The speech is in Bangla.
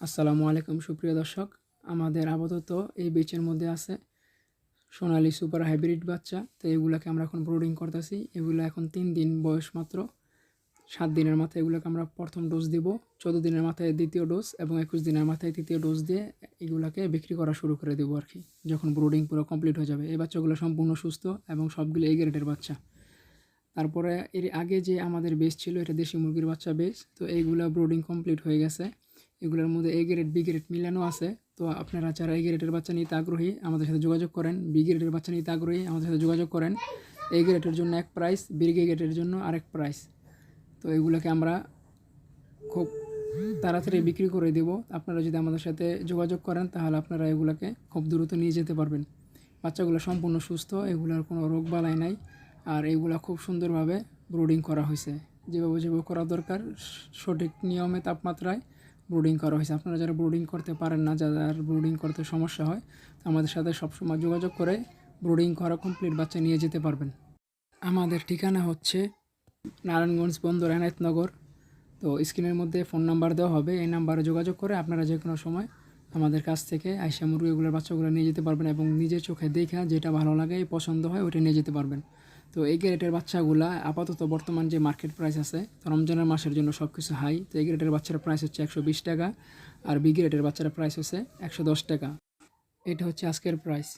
আসসালামু আলাইকুম, সুপ্রিয় দর্শক। আমাদের আপাতত এই বেচের মধ্যে আছে সোনালি সুপার হাইব্রিড বাচ্চা। তো এগুলাকে আমরা এখন ব্রোডিং করতেছি। এগুলো এখন তিন দিন বয়স মাত্র। সাত দিনের মাথায় এগুলোকে আমরা প্রথম ডোজ দিব। চোদ্দ দিনের মাথায় দ্বিতীয় ডোজ এবং একুশ দিনের মাথায় তৃতীয় ডোজ দিয়ে এগুলাকে বিক্রি করা শুরু করে দেবো আর কি। যখন ব্রোডিং পুরো কমপ্লিট হয়ে যাবে। এই বাচ্চাগুলো সম্পূর্ণ সুস্থ এবং সবগুলো এই গ্রেডের বাচ্চা। তারপরে এর আগে যে আমাদের বেস ছিল, এটা দেশি মুরগির বাচ্চা বেস তো এইগুলো ব্রোডিং কমপ্লিট হয়ে গেছে। এগুলোর মধ্যে এ গ্রেড বি গ্রেড মিলানো আছে। তো আপনারা যারা এ গ্রেডের বাচ্চা নিতে আগ্রহী, আমাদের সাথে যোগাযোগ করেন। বি গ্রেডের বাচ্চা নিতে আগ্রহী, আমাদের সাথে যোগাযোগ করেন। এ গ্রেডের জন্য এক প্রাইস বি গ্রেডের জন্য আরেক প্রাইস তো এগুলোকে আমরা খুব তাড়াতাড়ি বিক্রি করে দেব। আপনারা যদি আমাদের সাথে যোগাযোগ করেন, তাহলে আপনারা এগুলোকে খুব দ্রুত নিয়ে যেতে পারবেন। বাচ্চাগুলো সম্পূর্ণ সুস্থ, এগুলোর কোনো রোগ বালাই নাই। আর এগুলো খুব সুন্দরভাবে ব্রুডিং করা হয়েছে। যেভাবে যেভাবে করা দরকার সঠিক নিয়মে তাপমাত্রায় ব্রুডিং করা হয়েছে। আপনারা যারা ব্রুডিং করতে পারেন না, যাদের ব্রুডিং করতে সমস্যা হয় আমাদের সাথে সবসময় যোগাযোগ করে ব্রুডিং করা কমপ্লিট বাচ্চা নিয়ে যেতে পারবেন। আমাদের ঠিকানা হচ্ছে নারায়ণগঞ্জ বন্দর এনায়তনগর তো স্ক্রিনের মধ্যে ফোন নাম্বার দেওয়া হবে, এই নাম্বারে যোগাযোগ করে আপনারা যে কোনো সময় আমাদের কাছ থেকে আইসা মুরগিগুলোর বাচ্চাগুলো নিয়ে যেতে পারবেন এবং নিজের চোখে দেখা যেটা ভালো লাগে, পছন্দ হয়, ওইটা নিয়ে যেতে পারবেন। তো এই গ্রেটের বাচ্চাগুলা আপাতত বর্তমান যে মার্কেট প্রাইস আছে রমজানের মাসের জন্য সব কিছু হাই তো এই গ্রেটের বাচ্চার প্রাইস হচ্ছে একশো বিশ টাকা, আর বি গ্রেটের বাচ্চার প্রাইস হচ্ছে একশো দশ টাকা। এটা হচ্ছে আজকের প্রাইস